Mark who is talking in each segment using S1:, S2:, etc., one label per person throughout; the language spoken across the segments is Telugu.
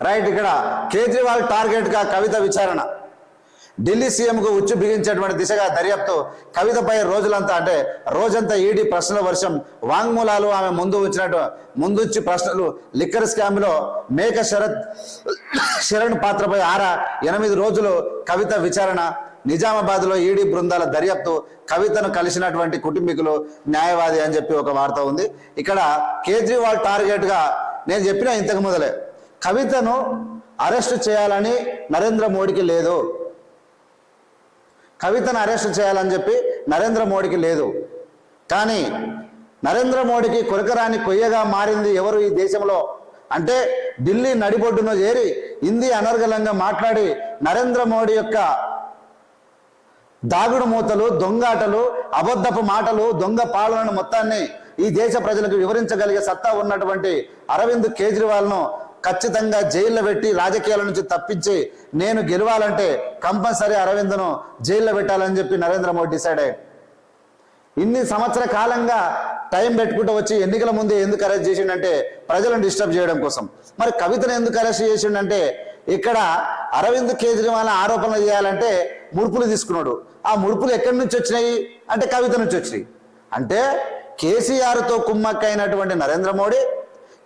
S1: రైట్ ఇక్కడ కేజ్రీవాల్ టార్గెట్గా కవిత విచారణ. ఢిల్లీ సీఎంకు ఉచ్చు బిగించేటువంటి దిశగా దర్యాప్తు కవితపై రోజులంతా అంటే రోజంతా ఈడీ ప్రశ్నల వర్షం వాంగ్మూలాలు ఆమె ముందు వచ్చినట్టు ముందుంచి ప్రశ్నలు లిక్కర్ స్కామ్లో మేక శరత్ శరణ్ పాత్రపై ఆరా ఎనిమిది రోజులు కవిత విచారణ. నిజామాబాద్లో ఈడీ బృందాల దర్యాప్తు కవితను కలిసినటువంటి కుటుంబీకులు న్యాయవాది అని చెప్పి ఒక వార్త ఉంది. ఇక్కడ కేజ్రీవాల్ టార్గెట్గా నేను చెప్పిన ఇంతకు మొదలే. కవితను అరెస్ట్ చేయాలని నరేంద్ర మోడీకి లేదు. కవితను అరెస్ట్ చేయాలని చెప్పి నరేంద్ర మోడీకి లేదు. కానీ నరేంద్ర మోడీకి కొరకరాని కొయ్యగా మారింది ఎవరు ఈ దేశంలో? అంటే ఢిల్లీ నడిబొడ్డున చేరి హిందీ అనర్గళంగా మాట్లాడి నరేంద్ర మోడీ యొక్క దాగుడు మూతలు దొంగాటలు అబద్ధపు మాటలు దొంగ పాలనను మొత్తాన్ని ఈ దేశ ప్రజలకు వివరించగలిగే సత్తా ఉన్నటువంటి అరవింద్ కేజ్రీవాల్ను ఖచ్చితంగా జైల్లో పెట్టి రాజకీయాల నుంచి తప్పించి నేను గెలవాలంటే కంపల్సరీ అరవింద్ను జైల్లో పెట్టాలని చెప్పి నరేంద్ర మోడీ డిసైడ్ అయ్యాడు. ఇన్ని సంవత్సర కాలంగా టైం పెట్టుకుంటూ వచ్చి ఎన్నికల ముందు ఎందుకు అరెస్ట్ చేసిండంటే ప్రజలను డిస్టర్బ్ చేయడం కోసం. మరి కవితను ఎందుకు అరెస్ట్ చేసిండంటే ఇక్కడ అరవింద్ కేజ్రీవాల్ ఆరోపణలు చేయాలంటే ముడుపులు తీసుకున్నాడు. ఆ ముడుపులు ఎక్కడి నుంచి వచ్చినాయి? అంటే కవిత నుంచి వచ్చినాయి. అంటే కేసీఆర్తో కుమ్మక్కైనటువంటి నరేంద్ర మోడీ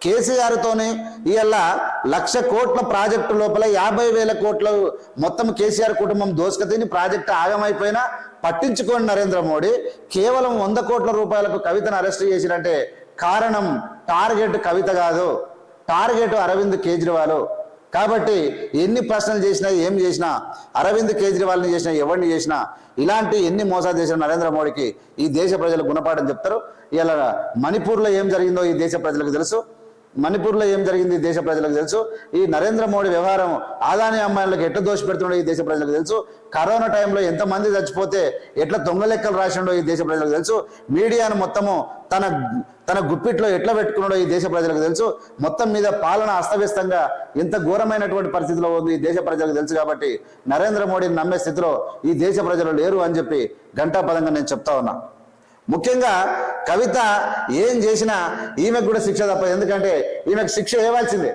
S1: కేసీఆర్తోనే ఇవాళ లక్ష కోట్ల ప్రాజెక్టు లోపల యాభై వేల కోట్ల మొత్తం కేసీఆర్ కుటుంబం దోసుకతిని ప్రాజెక్టు ఆగమైపోయినా పట్టించుకోండి నరేంద్ర మోడీ కేవలం వంద కోట్ల రూపాయలకు కవితను అరెస్ట్ చేసినంటే కారణం టార్గెట్ కవిత కాదు. టార్గెట్ అరవింద్ కేజ్రీవాల్. కాబట్టి ఎన్ని ప్రశ్నలు చేసినా ఏం చేసినా అరవింద్ కేజ్రీవాల్ని చేసినా ఎవరిని చేసినా ఇలాంటి ఎన్ని మోసాలు చేసిన నరేంద్ర మోడీకి ఈ దేశ ప్రజలు గుణపాఠం చెప్తారు. ఇలా మణిపూర్లో ఏం జరిగిందో ఈ దేశ ప్రజలకు తెలుసు. మణిపూర్లో ఏం జరిగింది ఈ దేశ ప్రజలకు తెలుసు? ఈ నరేంద్ర మోడీ వ్యవహారం ఆదాని అమ్మాయిలకు ఎట్లా దోష పెడుతుండో ఈ దేశ ప్రజలకు తెలుసు. కరోనా టైంలో ఎంతమంది చచ్చిపోతే ఎట్లా దొంగ లెక్కలు రాసిండో ఈ దేశ ప్రజలకు తెలుసు. మీడియాను మొత్తము తన తన గుప్పిట్లో ఎట్లా పెట్టుకున్నాడో ఈ దేశ ప్రజలకు తెలుసు. మొత్తం మీద పాలన అస్తవ్యస్తంగా ఎంత ఘోరమైనటువంటి పరిస్థితిలో ఉంది ఈ దేశ ప్రజలకు తెలుసు కాబట్టి నరేంద్ర మోడీని నమ్మే స్థితిలో ఈ దేశ ప్రజలు లేరు అని చెప్పి ఘంటాపదంగా నేను చెప్తా ఉన్నా. ముఖ్యంగా కవిత ఏం చేసినా ఈమెకు కూడా శిక్ష తప్పదు ఎందుకంటే ఈమెకు శిక్ష ఇవ్వాల్సిందే.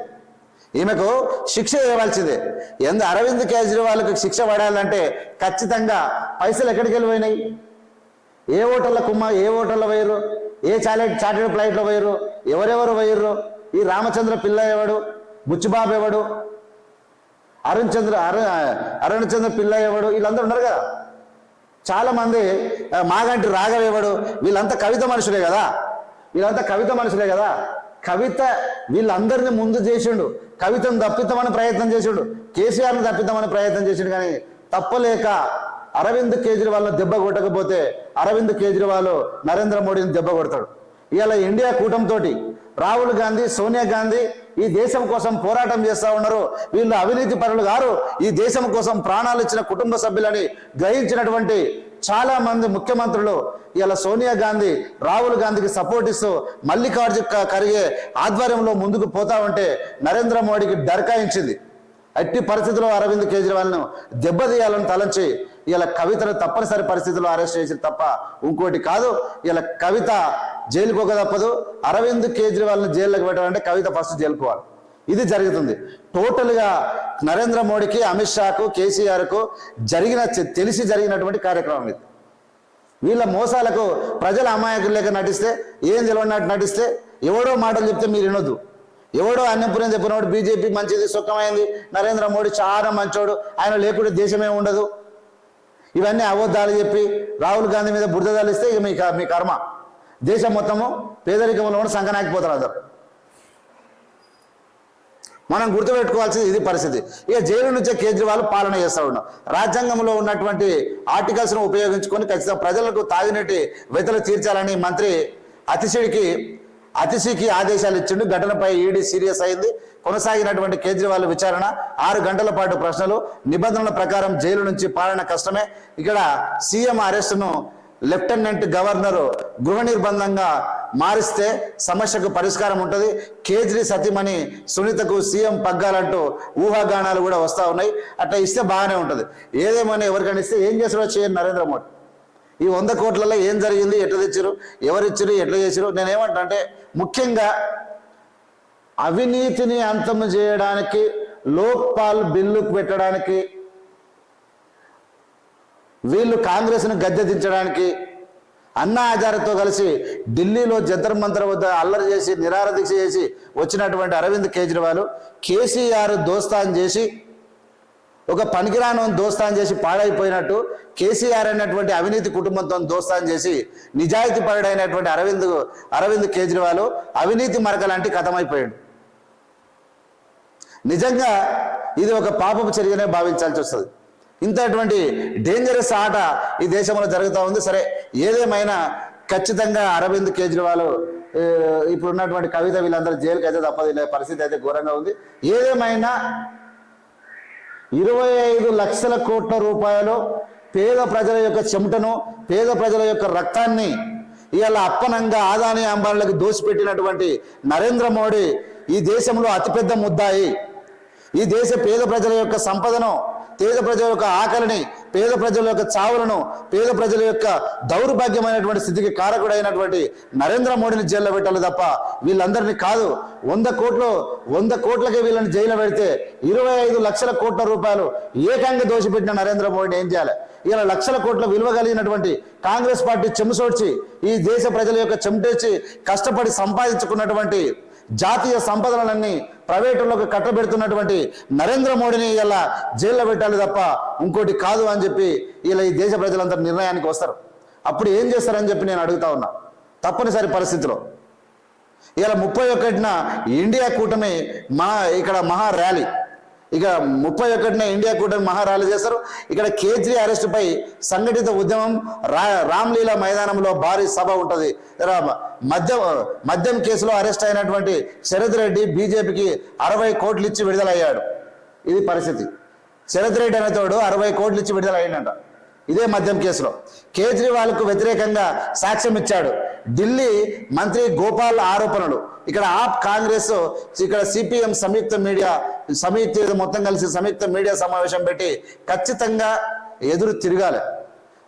S1: ఈమెకు శిక్ష ఇవ్వాల్సిందే. ఎందు అరవింద్ కేజ్రీవాల్కి శిక్ష పడాలంటే ఖచ్చితంగా పైసలు ఎక్కడికి వెళ్ళిపోయినాయి? ఏ హోటళ్ళ కుమ్మ ఏ హోటల్లో పోయారు ఏ చాలెట్ చార్టెడ్ ఫ్లైట్లో పోయారు ఎవరెవరు పోయారు ఈ రామచంద్ర పిల్ల ఎవడు? బుచ్చుబాబు ఎవడు? అరుణ్ చంద్ర అరుణ్ అరుణ్ చంద్ర పిల్ల ఎవడు? వీళ్ళందరూ ఉన్నారు కదా. చాలామంది మాగంటి రాఘవేవుడు వీళ్ళంతా కవిత మనుషులే కదా? వీళ్ళంతా కవిత మనుషులే కదా? కవిత వీళ్ళందరినీ ముందు చేసిండు. కవితను తప్పిద్దామని ప్రయత్నం చేసిండు. కేసీఆర్ని తప్పిద్దామని ప్రయత్నం చేసిండు కానీ తప్పలేక అరవింద్ కేజ్రీవాల్ను దెబ్బ కొట్టకపోతే అరవింద్ కేజ్రీవాల్ నరేంద్ర మోడీని దెబ్బ కొడతాడు. ఇవాళ ఇండియా కూటమితోటి రాహుల్ గాంధీ సోనియా గాంధీ ఈ దేశం కోసం పోరాటం చేస్తా ఉన్నారు. వీళ్ళు అవినీతి పరులు గారు ఈ దేశం కోసం ప్రాణాలు ఇచ్చిన కుటుంబ సభ్యులని గ్రహించినటువంటి చాలా మంది ముఖ్యమంత్రులు ఇలా సోనియా గాంధీ రాహుల్ గాంధీకి సపోర్ట్ ఇస్తూ మల్లికార్జున ఖర్గే ఆధ్వర్యంలో ముందుకు పోతా ఉంటే నరేంద్ర మోడీకి డర్కాయించింది. అట్టి పరిస్థితుల్లో అరవింద్ కేజ్రీవాల్ను దెబ్బతీయాలని తలంచి ఇలా కవితను తప్పనిసరి పరిస్థితుల్లో అరెస్ట్ చేసి తప్ప ఇంకోటి కాదు. ఇలా కవిత జైలుకు ఒక తప్పదు. అరవింద్ కేజ్రీవాల్ని జైల్లోకి పెట్టాలంటే కవిత ఫస్ట్ జైలుకోవాలి. ఇది జరుగుతుంది. టోటల్గా నరేంద్ర మోడీకి అమిత్ షాకు కేసీఆర్కు జరిగిన తెలిసి జరిగినటువంటి కార్యక్రమం ఇది. వీళ్ళ మోసాలకు ప్రజల అమాయకులు లేక నటిస్తే ఏం తెలియనట్టు నటిస్తే ఎవడో మాటలు చెప్తే మీరు వినొద్దు. ఎవడో అన్నపురం చెప్పినప్పుడు బీజేపీ మంచిది సుఖమైంది నరేంద్ర మోడీ చాలా మంచోడు ఆయన లేకుండా దేశమే ఉండదు. ఇవన్నీ అబద్ధాలు చెప్పి రాహుల్ గాంధీ మీద బురద తలిస్తే ఇక మీ మీ కర్మ. దేశం మొత్తము పేదరికంలో కూడా సంకనాకపోతారు అందరు. మనం గుర్తుపెట్టుకోవాల్సింది ఇది పరిస్థితి. ఇక జైలు నుంచే కేజ్రీవాల్ పాలన చేస్తా ఉన్నాం రాజ్యాంగంలో ఉన్నటువంటి ఆర్టికల్స్ను ఉపయోగించుకొని ఖచ్చితంగా ప్రజలకు తాగినట్టు వెతలు తీర్చాలని మంత్రి అతిశిడికి అతిశీకి ఆదేశాలు ఇచ్చిండు. ఘటనపై ఈడీ సీరియస్ అయింది. కొనసాగినటువంటి కేజ్రీవాల్ విచారణ. ఆరు గంటల పాటు ప్రశ్నలు. నిబంధనల ప్రకారం జైలు నుంచి పాలన కష్టమే. ఇక్కడ సీఎం అరెస్టును లెఫ్టినెంట్ గవర్నర్ గృహ నిర్బంధంగా మారిస్తే సమస్యకు పరిష్కారం ఉంటుంది. కేజ్రీ సతీమణి సునీతకు సీఎం పగ్గాలంటూ ఊహాగానాలు కూడా వస్తూ ఉన్నాయి. అట్లా ఇస్తే బాగానే ఉంటుంది. ఏదేమైనా ఎవరికైనా ఇస్తే ఏం చేసారో చేయండి నరేంద్ర మోడీ. ఈ వంద కోట్లలో ఏం జరిగింది? ఎట్లా తెచ్చారు ఎవరిచ్చారు ఎట్లా చేశారు నేనేమంటా అంటే ముఖ్యంగా అవినీతిని అంతం చేయడానికి లోక్పాల్ బిల్లు పెట్టడానికి వీళ్ళు కాంగ్రెస్ను గద్దెదించడానికి అన్నా హజారేతో కలిసి ఢిల్లీలో జంతర్ మంతర్ వద్ద అల్లరి చేసి నిరారదీక్ష చేసి వచ్చినటువంటి అరవింద్ కేజ్రీవాల్ కేసీఆర్ దోస్తాన్ చేసి ఒక పనికిరాను దోస్తాన్ చేసి పాడైపోయినట్టు కేసీఆర్ అనేటువంటి అవినీతి కుటుంబంతో దోస్తాన్ చేసి నిజాయితీ పరుడైనటువంటి అరవింద్ అరవింద్ కేజ్రీవాల్ అవినీతి మరకలాంటి కథమైపోయాడు. నిజంగా ఇది ఒక పాపపు చర్యనే భావించాల్సి వస్తుంది. ఇంతటువంటి డేంజరస్ ఆట ఈ దేశంలో జరుగుతూ ఉంది. సరే ఏదేమైనా ఖచ్చితంగా అరవింద్ కేజ్రీవాల్ ఇప్పుడున్నటువంటి కవిత వీళ్ళందరూ జైలుకి అయితే తప్పదు పరిస్థితి అయితే ఘోరంగా ఉంది. ఏదేమైనా ఇరవై ఐదు లక్షల కోట్ల రూపాయలు పేద ప్రజల యొక్క చెమటను పేద ప్రజల యొక్క రక్తాన్ని ఇవాళ అప్పనంగా ఆదాని అంబానీలకు దోసిపెట్టినటువంటి నరేంద్ర మోడీ ఈ దేశంలో అతిపెద్ద ముద్దాయి. ఈ దేశ పేద ప్రజల యొక్క సంపదను పేద ప్రజల యొక్క ఆకలిని పేద ప్రజల యొక్క చావులను పేద ప్రజల యొక్క దౌర్భాగ్యమైనటువంటి స్థితికి కారకుడైనటువంటి నరేంద్ర మోడీని జైల్లో పెట్టాలి తప్ప వీళ్ళందరినీ కాదు. వంద కోట్లు వంద కోట్లకి వీళ్ళని జైల్లో పెడితే ఇరవై ఐదు లక్షల కోట్ల రూపాయలు ఏకంగా దోషిపెట్టిన నరేంద్ర మోడీని ఏం చేయాలి? ఇలా లక్షల కోట్ల విలువ కలిగినటువంటి కాంగ్రెస్ పార్టీ చెమసోడ్చి ఈ దేశ ప్రజల యొక్క చెమటేచి కష్టపడి సంపాదించుకున్నటువంటి జాతీయ సంపదలన్నీ ప్రైవేటులకు కట్టబెడుతున్నటువంటి నరేంద్ర మోడీని ఇలా జైల్లో పెట్టాలి తప్ప ఇంకోటి కాదు అని చెప్పి ఇలా ఈ దేశ ప్రజలందరూ నిర్ణయానికి వస్తారు. అప్పుడు ఏం చేస్తారని చెప్పి నేను అడుగుతా ఉన్నా. తప్పనిసరి పరిస్థితిలో. ఇలా ముప్పై ఒకటిన ఇండియా కూటమి మా ఇక్కడ మహా ర్యాలీ. ఇక ముప్పై ఒకటిన ఇండియా కూటమి మహారాలు చేశారు. ఇక్కడ కేజ్రీ అరెస్టుపై సంఘటిత ఉద్యమం రా రామ్లీలా మైదానంలో భారీ సభ ఉంటుంది. మద్యం మద్యం కేసులో అరెస్ట్ అయినటువంటి శరత్ రెడ్డి బీజేపీకి అరవై కోట్లు ఇచ్చి విడుదలయ్యాడు. ఇది పరిస్థితి. శరత్ రెడ్డి అనేతోడు అరవై కోట్లు ఇచ్చి విడుదల ఇదే మద్యం కేసులో. కేజ్రీవాల్కు వ్యతిరేకంగా సాక్ష్యం ఇచ్చాడు. ఢిల్లీ మంత్రి గోపాల్ ఆరోపణలు. ఇక్కడ ఆప్ కాంగ్రెస్ ఇక్కడ సిపిఎం సంయుక్త మీడియా సంయుక్త మొత్తం కలిసి సంయుక్త మీడియా సమావేశం పెట్టి ఖచ్చితంగా ఎదురు తిరగాలి.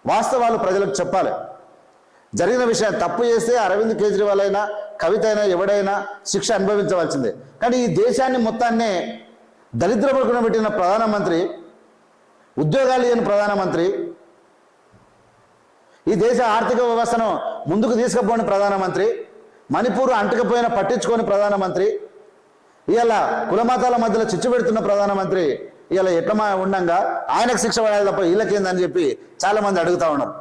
S1: వాస్తవాలు ప్రజలకు చెప్పాలి. జరిగిన విషయం తప్పు చేస్తే అరవింద్ కేజ్రీవాల్ అయినా కవిత అయినా ఎవడైనా శిక్ష అనుభవించవలసిందే. కానీ ఈ దేశాన్ని మొత్తాన్నే దరిద్ర పడుకున పెట్టిన ప్రధానమంత్రి ఉద్యోగాలు లేని ప్రధానమంత్రి ఈ దేశ ఆర్థిక వ్యవస్థను ముందుకు తీసుకుపోని ప్రధానమంత్రి మణిపూర్ అంటకపోయిన పట్టించుకోని ప్రధానమంత్రి ఇలా కులమతాల మధ్యలో చిచ్చు పెడుతున్న ప్రధానమంత్రి ఇలా ఎట్లా మా ఉండంగా ఆయనకు శిక్ష పడాలి తప్ప వీళ్ళకేందని చెప్పి చాలా మంది అడుగుతా ఉన్నారు.